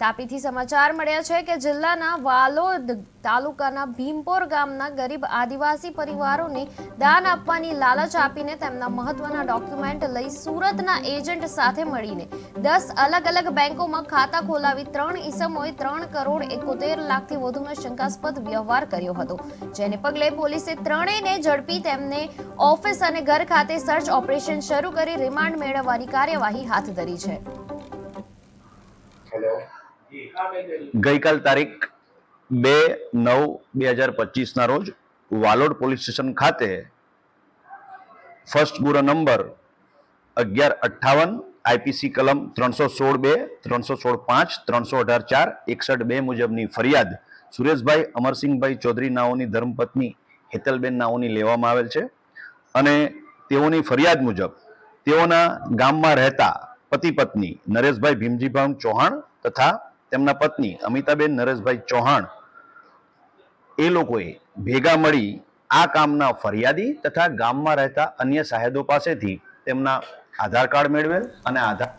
તાપીથી સમાચાર મળ્યા છે કે જિલ્લાના વાલોદ તાલુકાના ભીમપોર ગામના ગરીબ આદિવાસી પરિવારોને દાન આપવાની લાલચ આપીને તેમના મહત્વના ડોક્યુમેન્ટ લઈ સુરતના એજન્ટ સાથે મળીને દસ અલગ અલગ બેંકોમાં ખાતા ખોલાવી ત્રણ ઈસમોએ ત્રણ કરોડ એકોતેર લાખથી વધુનો શંકાસ્પદ વ્યવહાર કર્યો હતો. જેને પગલે પોલીસે ત્રણેયને ઝડપી તેમને ઓફિસ અને ઘર ખાતે સર્ચ ઓપરેશન શરૂ કરી રિમાન્ડ મેળવવાની કાર્યવાહી હાથ ધરી છે. ગઈકાલ તારીખ બે નવ બે હજાર પચીસના રોજ વાલોડ પોલીસ સ્ટેશન ખાતે ફર્સ્ટ ગુનો નંબર અગિયાર અઠ્ઠાવન આઈપીસી કલમ ત્રણસો સોળ બે, ત્રણસો સોળ પાંચ, ત્રણસો અઢાર ચાર, એકસઠ બે મુજબની ફરિયાદ સુરેશભાઈ અમરસિંહભાઈ ચૌધરી નાઓની ધર્મપત્ની હેતલબેન નાઓની લેવામાં આવેલ છે. અને તેઓની ફરિયાદ મુજબ તેઓના ગામમાં રહેતા પતિ પત્ની નરેશભાઈ ભીમજીભાઈ ચૌહાણ તથા તેમના પત્ની અમિતાબેન નરેશભાઈ ચૌહાણ એ લોકોએ ભેગા મળી આ કામના ફરિયાદી તથા ગામમાં રહેતા અન્ય સાહેદો પાસેથી તેમના આધાર કાર્ડ મેળવેલ અને આધાર